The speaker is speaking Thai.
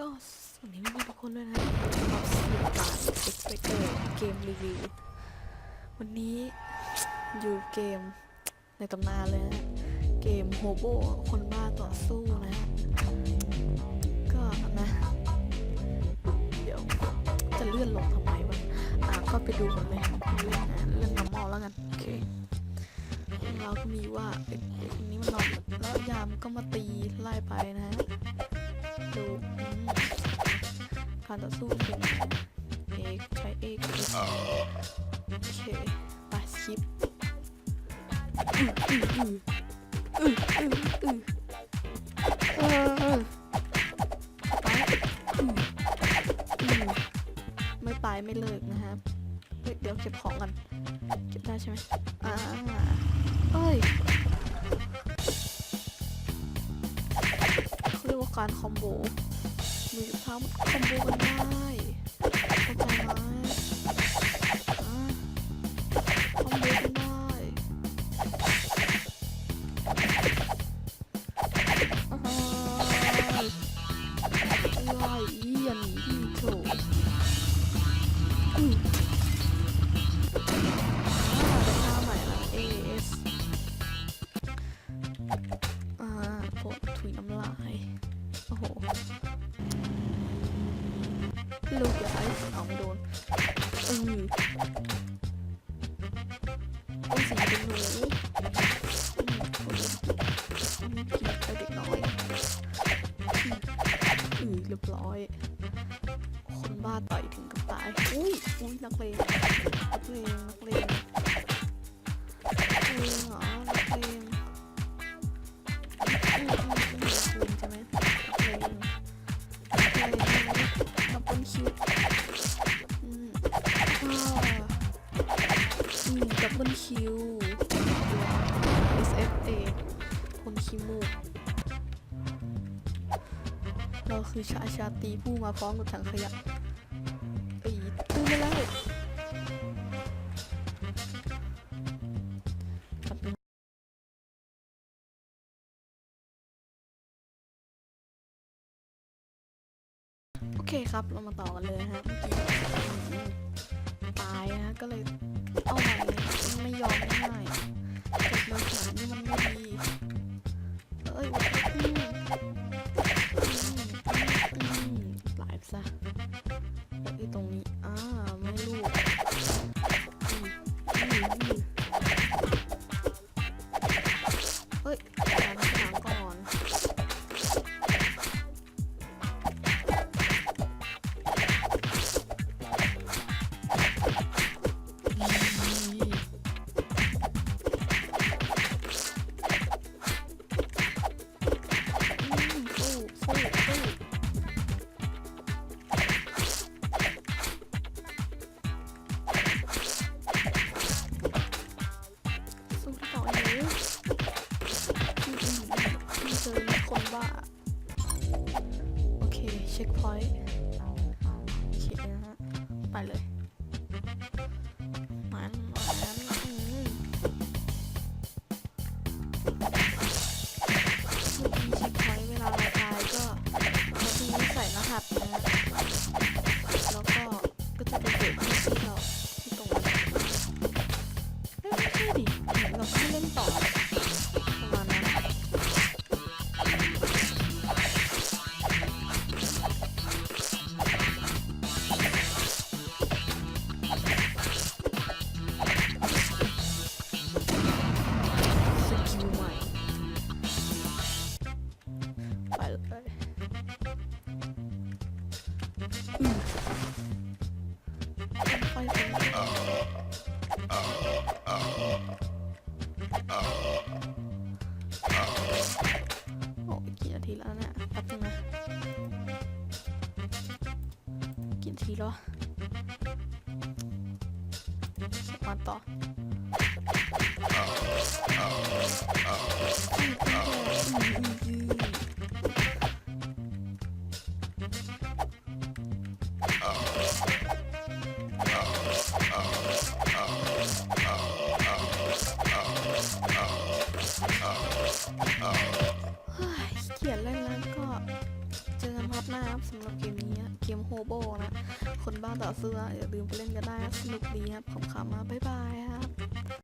ก็สวัสดีพี่ทุกคนด้วยนะกับเสียงการเอ็กซ์เพรเกมรีวิว วันนี้อยู่เกมในตำนานเลยนะ เกมโฮโบคนบ้าต่อสู้นะก็นะ เดี๋ยวจะเลื่อนลงทำไมวะอะก็ไปดูกันเลยเลื่อนนะเลื่อนน้ำมอแล้วกันโอเคเราก็มีว่าเด็กเด็กนี้มันนอนแล้วยามก็มาตีไล่ไปนะฮะ ตูการต่อสู้เป็นเอกใช้เอกโอเคไปสคิปไปไม่ไปไม่เลิกนะครับเฮ้ยเดี๋ยวเก็บของกัน เก็บได้ใช่ไหมอ่าเอ้ย กาการคอมโบมือกับเท้าคอมโบกันได้เข้าใจไหม ลูกย้ายเอาไม่โดนอือโอ้สีเป็นหนูเด็กน้อยอือเรียบร้อย คนบ้าต่อยถึงกับตาย อุ้ยอุ้ยนักเลงนักเลงนักเลงนักเลงเหรอนักเลง ดับเบิลคิว SFA คนขี้มูกเราคือชาชาตีผู้มาพร้อมกับถังขยะปีตื้อไม่แล้วโอเคครับ เรามาต่อกันเลยฮะ ยต์โอเคนะฮะไปเลยมันมันอืมเมื่อกี้เช็คพอยต์เวลาเราตายก็เราทีนี้ใส่รหัสนะแล้วก็ก็จะไปเกิดที่ที่เราที่ตรงนั้เอ้ยไม่ใช่ดิเหมือนเราไม่เล่นต่อ ค่อยๆเป็นโอ้กี่นาทีแล้วเนี่ยแป๊บนึงนะกี่นาทีแล้วมาต่อ ก็เจอกันครับนะครับสำหรับเกมนี้เกมโฮโบนะ คนบ้าต่อเสื้ออย่าลืมไปเล่นกันได้สนุกดีครับขำๆมาบ๊ายบายครับ